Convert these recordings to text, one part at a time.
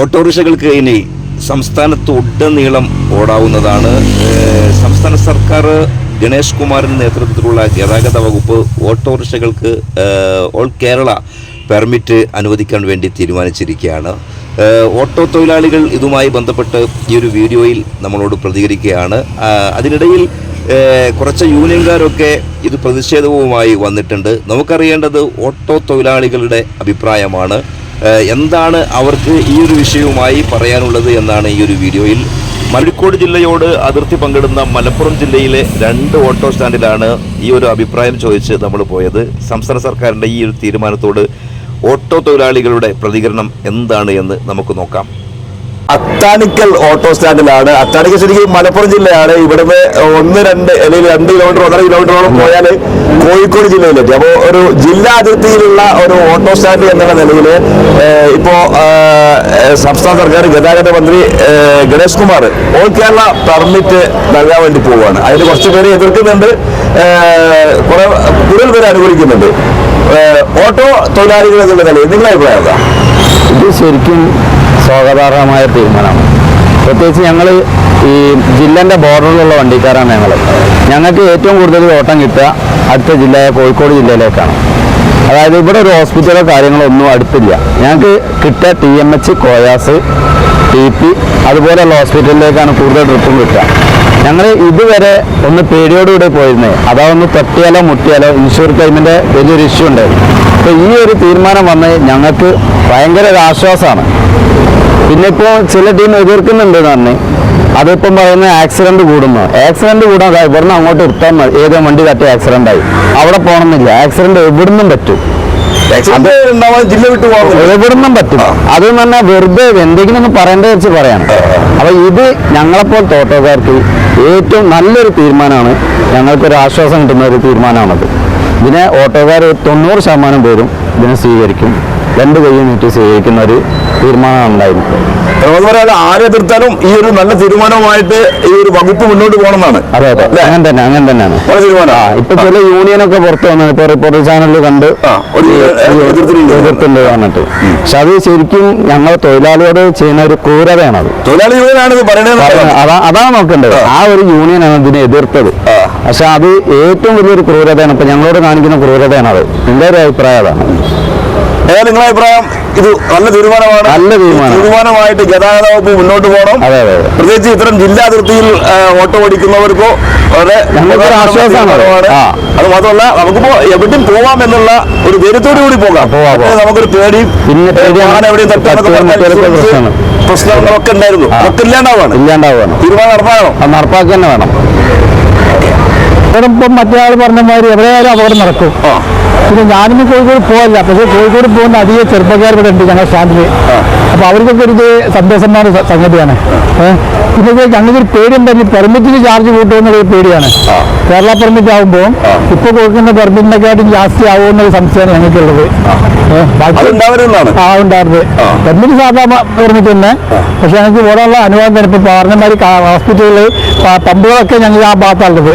ഓട്ടോറിക്ഷകൾക്ക് ഇനി സംസ്ഥാനത്ത് ഉടനീളം ഓടാവുന്നതാണ്. സംസ്ഥാന സർക്കാർ ഗണേഷ് കുമാറിന്റെ നേതൃത്വത്തിലുള്ള ഗതാഗത വകുപ്പ് ഓട്ടോറിക്ഷകൾക്ക് ഓൾ കേരള പെർമിറ്റ് അനുവദിക്കാൻ വേണ്ടി തീരുമാനിച്ചിരിക്കുകയാണ്. ഓട്ടോ തൊഴിലാളികൾ ഇതുമായി ബന്ധപ്പെട്ട് ഈ ഒരു വീഡിയോയിൽ നമ്മളോട് പ്രതികരിക്കുകയാണ്. അതിനിടയിൽ കുറച്ച് യൂണിയൻകാരൊക്കെ ഇത് പ്രതിഷേധവുമായി വന്നിട്ടുണ്ട്. നമുക്കറിയേണ്ടത് ഓട്ടോ തൊഴിലാളികളുടെ അഭിപ്രായമാണ്. എന്താണ് അവർക്ക് ഈ ഒരു വിഷയവുമായി പറയാനുള്ളത് എന്നാണ് ഈ ഒരു വീഡിയോയിൽ. മഴിക്കോട് ജില്ലയോട് അതിർത്തി പങ്കിടുന്ന മലപ്പുറം ജില്ലയിലെ രണ്ട് ഓട്ടോ സ്റ്റാൻഡിലാണ് ഈ ഒരു അഭിപ്രായം ചോദിച്ച് നമ്മൾ പോയത്. സംസ്ഥാന സർക്കാരിന്റെ ഈ ഒരു തീരുമാനത്തോട് ഓട്ടോ തൊഴിലാളികളുടെ പ്രതികരണം എന്താണ് എന്ന് നമുക്ക് നോക്കാം. അത്താണിക്കൽ ഓട്ടോ സ്റ്റാൻഡിലാണ്. അത്താണിക്കൽ ശരിക്കും മലപ്പുറം ജില്ലയാണ്. ഇവിടുന്ന് ഒന്ന് രണ്ട് അല്ലെങ്കിൽ രണ്ട് കിലോമീറ്റർ ഒന്നര കിലോമീറ്ററോളം പോയാൽ കോഴിക്കോട് ജില്ലയിലെത്തി. അപ്പോൾ ഒരു ജില്ലാ അതിർത്തിയിലുള്ള ഒരു ഓട്ടോ സ്റ്റാൻഡ് എന്നുള്ള നിലയിൽ ഇപ്പോൾ സംസ്ഥാന സർക്കാർ ഗതാഗത മന്ത്രി ഗണേഷ് കുമാർ ഓൾ കേരള പെർമിറ്റ് നൽകാൻ വേണ്ടി പോവുകയാണ്. അതിന് കുറച്ച് പേര് എതിർക്കുന്നുണ്ട്. കുറെ കൂടുതൽ പേര് അനുകൂലിക്കുന്നുണ്ട്. ഓട്ടോ തൊഴിലാളികൾ എന്നുള്ള നിലയിൽ നിങ്ങളുടെ അഭിപ്രായം എന്താ? ഇത് ശരിക്കും സ്വാഗതാർഹമായ തീരുമാനമാണ്. പ്രത്യേകിച്ച് ഞങ്ങൾ ഈ ജില്ലന്റെ ബോർഡറിലുള്ള വണ്ടിക്കാരാണ് ഞങ്ങൾ ഞങ്ങൾക്ക് ഏറ്റവും കൂടുതൽ ഓട്ടം കിട്ടുക അടുത്ത ജില്ലയായ കോഴിക്കോട് ജില്ലയിലേക്കാണ്. അതായത് ഇവിടെ ഒരു ഹോസ്പിറ്റലോ കാര്യങ്ങളോ ഒന്നും അടുത്തില്ല. ഞങ്ങൾക്ക് കിട്ടുക T M H Koyas T P അതുപോലെയുള്ള ഹോസ്പിറ്റലിലേക്കാണ് കൂടുതൽ ട്രിപ്പും കിട്ടുക. ഞങ്ങൾ ഇതുവരെ ഒന്ന് പേടിയോടുകൂടെ പോയിരുന്നത് അതാ ഒന്ന് തട്ടിയാലോ മുട്ടിയാലോ ഇൻഷുർ ക്ലെയിമിന്റെ വലിയൊരു ഇഷ്യൂ ഉണ്ടായിരുന്നു. അപ്പോൾ ഈ ഒരു തീരുമാനം വന്ന് ഞങ്ങൾക്ക് ഭയങ്കര ഒരു ആശ്വാസമാണ്. പിന്നെ ഇപ്പോൾ ചില ടീം എതിർക്കുന്നുണ്ട് തന്നെ അതിപ്പം പറയുന്ന ആക്സിഡന്റ് കൂടുന്നു. ആക്സിഡന്റ് കൂടാൻ ദാ ഇവിടുന്ന് അങ്ങോട്ട് എടുത്താൽ മതി. ഏതോ വണ്ടി തട്ടി ആക്സിഡന്റ് ആയി. അവിടെ പോകണമെന്നില്ല. ആക്സിഡന്റ് എവിടുന്നും പറ്റും. ജില്ല വിട്ടു എവിടുന്നും പറ്റും. അത് തന്നെ വെറുതെ എന്തെങ്കിലും ഒന്ന് പറയേണ്ടത് വെച്ച് പറയാണ്. അപ്പൊ ഇത് ഞങ്ങളെപ്പോൾ തോട്ടക്കാർക്ക് ഏറ്റവും നല്ലൊരു തീരുമാനമാണ്. ഞങ്ങൾക്കൊരു ആശ്വാസം കിട്ടുന്ന ഒരു തീരുമാനമാണത്. ഇതിനെ ഓട്ടോക്കാർ തൊണ്ണൂറ് ശതമാനം പേരും ഇതിനെ സ്വീകരിക്കും. രണ്ട് കൈയും നീട്ടി സ്വീകരിക്കുന്ന ഒരു തീരുമാനമാണ് ഉണ്ടായിരുന്നത്. പറയാതെ ആരെ എതിർത്താലും ഈ ഒരു നല്ല തീരുമാനവുമായിട്ട് ഈ ഒരു വകുപ്പ് മുന്നോട്ട് പോകണമെന്നാണ്. അതെ അതെ? അങ്ങനെ തന്നെ അങ്ങനെ തന്നെയാണ്. തീരുമാനം. ഇപ്പൊ ചില യൂണിയനൊക്കെ പുറത്തു വന്നത് ഇപ്പൊ റിപ്പോർട്ടർ ചാനലിൽ കണ്ട് എതിർത്തിട്ടുണ്ട്. എതിർത്തുണ്ട് പറഞ്ഞിട്ട് പക്ഷെ അത് ശരിക്കും ഞങ്ങൾ തൊഴിലാളിയോട് ചെയ്യുന്ന ഒരു ക്രൂരതയാണത് തൊഴിലാളി യൂണിയനാണ് അതാ അതാണ് നോക്കേണ്ടത്. ആ. ഒരു യൂണിയനാണ് ഇതിനെ എതിർത്തത്. പക്ഷെ അത് ഏറ്റവും വലിയൊരു ക്രൂരതയാണ് ഇപ്പൊ ഞങ്ങളോട് കാണിക്കുന്ന ക്രൂരതയാണ് അത്. എന്റെ ഒരു അഭിപ്രായം അതാണ്. നിങ്ങളെ അഭിപ്രായം? ഇത് നല്ല തീരുമാനമാണ്. നല്ല തീരുമാനം. തീരുമാനമായിട്ട് ഗതാഗത വകുപ്പ് മുന്നോട്ട് പോകണം. അതെ അതെ പ്രത്യേകിച്ച് ഇത്തരം ജില്ലാതിർത്തിയിൽ ഓട്ടോ ഓടിക്കുന്നവർക്കോ വളരെ ആശ്വാസമാണ്. അത്. മാത്രമല്ല നമുക്കിപ്പോ എവിടെയും പോവാം എന്നുള്ള ഒരു ധൈര്യത്തോടു കൂടി പോകാം. നമുക്കൊരു പേടി പിന്നെ എവിടെയും തട്ടാനൊക്കെ. പ്രശ്നങ്ങളൊക്കെ ഉണ്ടായിരുന്നു. ഒക്കെ ഇല്ലാണ്ടാവാണ്. ഇല്ലാണ്ടാവുകയാണ് തീരുമാനം നടപ്പാകണം നടപ്പാക്കി തന്നെ വേണം. ഇപ്പം മറ്റേ ആൾ പറഞ്ഞ മാതിരി എവിടെയായാലും അപകടം നടക്കും. പിന്നെ ഞാനൊന്നും കോഴിക്കോട് പോകല്ല പക്ഷേ കോഴിക്കോട് പോകുന്ന അധികം ചെറുപ്പക്കാർ ഇവിടെ ഉണ്ട് ഞങ്ങളുടെ സ്റ്റാൻഡിൽ അപ്പോൾ അവർക്കൊക്കെ ഒരു സന്തോഷമാണ് സന്തോഷമായ സംഗതിയാണ്. പിന്നെ ഞങ്ങൾക്കൊരു പേടിയുണ്ടെങ്കിൽ പെർമിറ്റിന് ചാർജ് കൂട്ടുമെന്നുള്ളൊരു പേടിയാണ്. കേരള പെർമിറ്റ് ആകുമ്പോൾ ഇപ്പൊ കൊടുക്കുന്ന പെർമിറ്റിനെക്കാട്ടും ജാസ്തി ആവുമെന്നൊരു സംശയമാണ് ഞങ്ങൾക്കുള്ളത്. ആ ഉണ്ടായിരുന്നത് പെർമിറ്റ് സാധാരണ പെർമിറ്റ് തന്നെ. പക്ഷെ ഞങ്ങൾക്ക് ഇവിടെയുള്ള അനുവാദം തന്നെ. ഇപ്പൊ പറഞ്ഞമാതിരി ഹോസ്പിറ്റലുകളിൽ പമ്പുകളൊക്കെ ഞങ്ങൾ ആ ഭാഗത്താണുള്ളത്.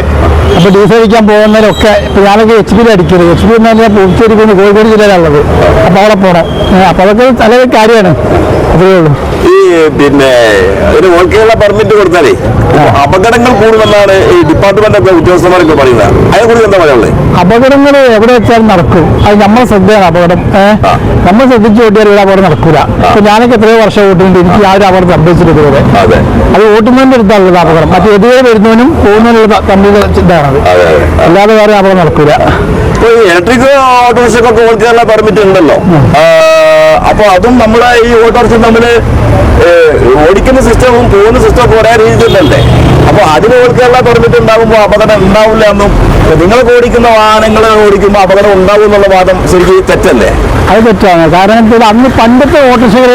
അപ്പൊ ഡീസൽ അടിക്കാൻ പോകുന്നതിലൊക്കെ ഇപ്പൊ ഞാനൊക്കെ എച്ച് പിയിൽ അടിക്കുന്നത് എച്ച് പി എന്നാൽ പൂച്ചേരി പോകുന്ന കോഴിക്കോട് ജില്ലയിലുള്ളത് അപ്പൊ അവിടെ പോകണം അപ്പൊ അതൊക്കെ നല്ലൊരു കാര്യമാണ്. അത്രേ ഉള്ളൂ. ഈ പിന്നെ ഒരു ഓക്കെയുള്ള പെർമിറ്റ് കൊടുത്താലേ അപകടങ്ങൾ കൂടുതലാണ് ഈ ഡിപ്പാർട്ട്മെന്റ് ഒക്കെ ഉദ്യോഗസ്ഥന്മാരൊക്കെ പറയുന്നത്. അതിനെ കുറിച്ച് എന്താ പറയാനുള്ളത് അപകടങ്ങൾ എവിടെ വെച്ചാലും നടക്കും. അത് നമ്മൾ ശ്രദ്ധയാണ് അപകടം. ഏഹ് നമ്മൾ ശ്രദ്ധിച്ചു ഓട്ടിയാൽ ഇവിടെ അപകടം നടക്കൂല. ഇപ്പൊ ഞാനൊക്കെ എത്രയോ വർഷം ഓട്ടുന്നുണ്ട് എനിക്ക് ആ ഒരു അപകടം സംഭവിച്ചിട്ട് ഇതുവരെ. അതെ. ഓട്ടുന്നതിന്റെ അടുത്താണുള്ളത് അപകടം. മറ്റേ എതിരെ വരുന്നവനും പോകുന്നതിനുള്ള തമ്മിൽ ഇതാണ് അല്ലാതെ വേറെ അപകടം നടക്കൂല. ഇലക്ട്രിക് ഓട്ടോറിക്ഷക്കൊക്കെ ഓടിക്കാനുള്ള പെർമിറ്റ് ഉണ്ടല്ലോ. അപ്പൊ അതും നമ്മളെ ഈ ഓട്ടോറിക്ഷ തമ്മിൽ ഓടിക്കുന്ന സിസ്റ്റവും പോകുന്ന സിസ്റ്റവും ഒരേ രീതിയിലല്ലേ? അപ്പൊ അതിന് ഓടിക്കാനുള്ള പെർമിറ്റ് ഉണ്ടാകുമ്പോൾ അപകടം ഉണ്ടാവില്ല എന്നും നിങ്ങൾ ഓടിക്കുന്ന വാഹനങ്ങൾ ഓടിക്കുമ്പോൾ അപകടം ഉണ്ടാവും എന്നുള്ള വാദം ശരിക്കും തെറ്റല്ലേ? അത് തെറ്റാണ്. കാരണം അന്ന് പണ്ടത്തെ ഓട്ടോറിക്ഷകൾ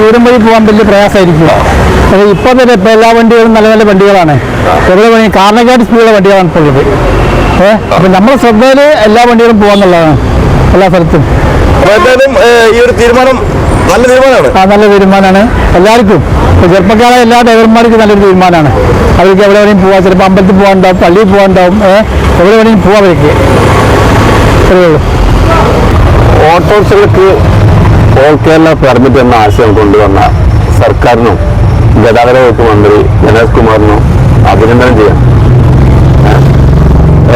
ദൂരം വഴി പോകാൻ വലിയ പ്രയാസമായിരിക്കും. പക്ഷേ ഇപ്പോൾ തന്നെ ഇപ്പോൾ എല്ലാ വണ്ടികളും നല്ല നല്ല വണ്ടികളാണ്. എവിടെ വേണി കാരണക്കാട് സ്പീഡുള്ള വണ്ടികളാണ് ഇപ്പോൾ ഉള്ളത്. ഏഹ് നമ്മുടെ ശ്രദ്ധയിൽ എല്ലാ വണ്ടികളും പോകാന്നുള്ളതാണ് എല്ലാ സ്ഥലത്തും. എന്തായാലും ഈ ഒരു തീരുമാനം നല്ല തീരുമാനമാണ്. ആ നല്ല തീരുമാനമാണ്. എല്ലാവർക്കും ചെറുപ്പക്കാരെ എല്ലാ ഡ്രൈവർമാർക്കും നല്ലൊരു തീരുമാനമാണ്. അവർക്ക് എവിടെ വരെയും പോവാം. ചിലപ്പോൾ അമ്പലത്തിൽ പോകാനുണ്ടാവും പള്ളിയിൽ പോകാനുണ്ടാവും എവിടെ വരെയും പോവാം അവർക്ക്. ഓട്ടോറിക്ഷകൾക്ക് ഓൾ കേരള പെർമിറ്റ് എന്ന ആശയം കൊണ്ടുവന്ന സർക്കാരിനും ഗതാഗത വകുപ്പ് മന്ത്രി ഗണേഷ് കുമാറിനും അഭിനന്ദനം ചെയ്യാം.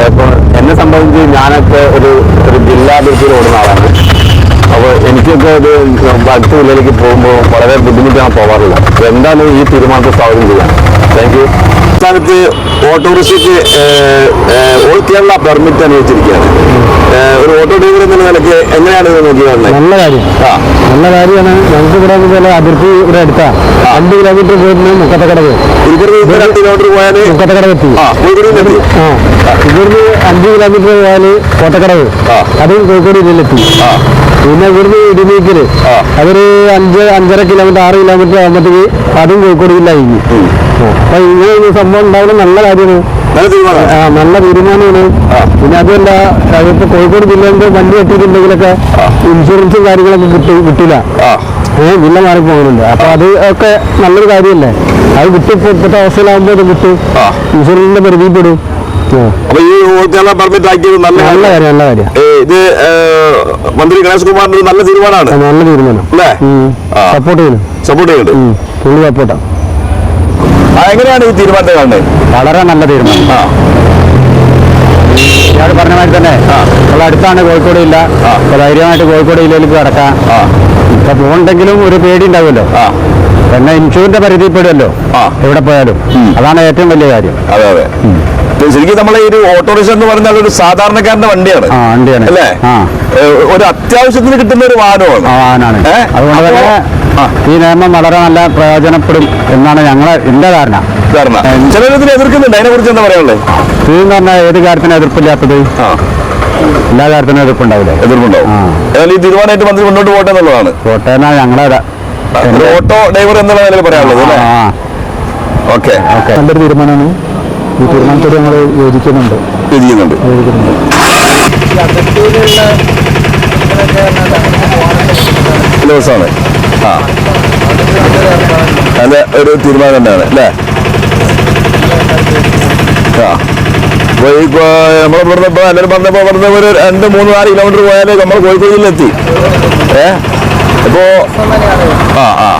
ഇപ്പോൾ എന്നെ സംബന്ധിച്ച് ഞാനൊക്കെ ഒരു ഒരു ജില്ലാ അതിർത്തിയിൽ ഓടുന്ന ആളാണ്. അപ്പോൾ എനിക്കൊക്കെ ഒരു അടുത്ത ജില്ലയിലേക്ക് പോകുമ്പോൾ വളരെ ബുദ്ധിമുട്ടാണ് പോകാറുള്ളത്. എന്താണ് ഈ തീരുമാനത്തെ സ്വാഗതം ചെയ്യാം താങ്ക് സംസ്ഥാനത്ത് ഓട്ടോറിക്ഷയ്ക്ക് ഓൾ കേരള പെർമിറ്റ് അനുവദിച്ചിരിക്കുകയാണ്. ഒരു ഓട്ടോ ഡ്രൈവർ എന്ന നിലയ്ക്ക് എങ്ങനെയാണ് ഇത് നോക്കിയത് നല്ല കാര്യം. നല്ല കാര്യമാണ്. ഞങ്ങൾക്ക് ഇവിടെ പോലെ അതിർത്തി ഇവിടെ അടുത്താ. രണ്ട് കിലോമീറ്റർ പോയിരുന്നു മുക്കത്തക്കടവ്. ഇപ്പൊ കിലോമീറ്റർ പോയാൽ മുക്കത്തക്കടവ് എത്തി. ഇവിടുന്ന് അഞ്ച് കിലോമീറ്റർ പോയാൽ കോട്ടക്കടവ്. അതും കോഴിക്കോട് ജില്ലയിലെത്തി പിന്നെ ഇവിടുന്ന് ഇടുമീക്കൽ ആ. അതൊരു അഞ്ച് അഞ്ചര കിലോമീറ്റർ ആറ് കിലോമീറ്റർ ആകുമ്പോഴത്തേക്ക് അതും കോഴിക്കോട് ജില്ല കഴിഞ്ഞു അപ്പൊ ഇങ്ങനെ ഒരു സംഭവം ഉണ്ടാവുന്നത് നല്ല കാര്യമാണ്. നല്ല തീരുമാനം നല്ല തീരുമാനമാണ്. പിന്നെ അതുമല്ല അതിപ്പോ കോഴിക്കോട് ജില്ലയിൽ വണ്ടി കെട്ടിയിട്ടുണ്ടെങ്കിലൊക്കെ ഇൻഷുറൻസും കാര്യങ്ങളൊക്കെ കിട്ടി കിട്ടില്ല ഏഹ് ജില്ല മാറി പോകുന്നുണ്ട് അപ്പൊ അത് ഒക്കെ നല്ലൊരു കാര്യമല്ലേ? അത് കിട്ടും ഇപ്പൊ ഇപ്പോഴത്തെ അവസ്ഥയിലാകുമ്പോൾ അത് കിട്ടും. ഇൻഷുറൻസിന്റെ പരിധിയിൽപ്പെടും. പെടും അപ്പൊ ഈ പെർമിറ്റ് ആക്കിയത് നല്ല നല്ല കാര്യം നല്ല കാര്യം. ഇത് മന്ത്രി ഗണേഷ് കുമാറിന്റെ നല്ല തീരുമാനമാണ്. നല്ല തീരുമാനം. സപ്പോർട്ട് ചെയ്യുന്നു. സപ്പോർട്ട് ചെയ്യുന്നുണ്ട്. ഫുള്ള് പുള്ളി സപ്പോർട്ടാ ആ, എങ്ങനെയാണ് ഈ തീരുമാനത്തെ കാണുന്നത്? വളരെ നല്ല തീരുമാനം. ആ. ഇയാൾ പറഞ്ഞ മാതിരി തന്നെ നമ്മൾ അടുത്താണ് കോഴിക്കോട് ഇല്ല ധൈര്യമായിട്ട് കോഴിക്കോട് ജില്ലയിലേക്ക് കിടക്കാം. ഇപ്പൊ പോകണ്ടെങ്കിലും ഒരു പേടി ഉണ്ടാവുമല്ലോ. എന്നാ പിന്നെ ഇൻഷുറിന്റെ പരിധിപ്പെടുമല്ലോ എവിടെ പോയാലും. അതാണ് ഏറ്റവും വലിയ കാര്യം. അതെ അതെ. ശരിക്കും നമ്മളെ ഈ ഒരു ഓട്ടോറിക്ഷ എന്ന് പറഞ്ഞാൽ ഒരു സാധാരണക്കാരന്റെ വണ്ടിയാണ്. ആ വണ്ടിയാണ്. അല്ലേ? ഒരു അത്യാവശ്യത്തിന് കിട്ടുന്ന ഒരു വാഹനമാണ്. വാഹനമാണ്. അതുകൊണ്ട് തന്നെ ഈ നിയമം വളരെ നല്ല പ്രയോജനപ്പെടും എന്നാണ് ഞങ്ങളെ എന്റെ ധാരണ. കാരണം ചിലരതിനെ എതിർക്കുന്നുണ്ട്. അതിനെ കുറിച്ച് എന്താ പറയാനുള്ളത് ഇത് എന്ന് പറഞ്ഞാൽ ഏത് കാര്യത്തിന് എതിർപ്പില്ലാത്തത്? എല്ലാ കാര്യത്തിനും എതിർപ്പുണ്ടാവില്ലേ? എതിർപ്പുണ്ടാവും. ഏതായാലും ഈ തീരുമാനമായിട്ട് മന്ത്രി മുന്നോട്ട് പോട്ടെ എന്നുള്ളതാണ്. എന്നാ ഞങ്ങളെ ഞങ്ങളുടെ ഓട്ടോ ഡ്രൈവർ എന്നുള്ള നിലയിൽ പറയാനുള്ളത് ഓക്കെ. ഓക്കെ. നല്ലൊരു തീരുമാനമാണ്. ഈ തീരുമാനത്തോട് ഞങ്ങൾ യോജിക്കുന്നുണ്ട്. യോജിക്കുന്നുണ്ട്. ദിവസമാണ് ആ. നല്ല ഒരു തീരുമാനം തന്നെയാണ് അല്ലേ? ആ. അപ്പോൾ ഈ നമ്മൾ ഇവിടുന്ന് ഇപ്പോൾ എല്ലാവരും പറഞ്ഞപ്പോൾ ഇവിടുന്ന് ഒരു രണ്ട് മൂന്ന് നാല് കിലോമീറ്റർ പോയാലേ നമ്മൾ കോഴിക്കോട് ജില്ലയിലെത്തി ഏ? അപ്പോൾ ആ ആ.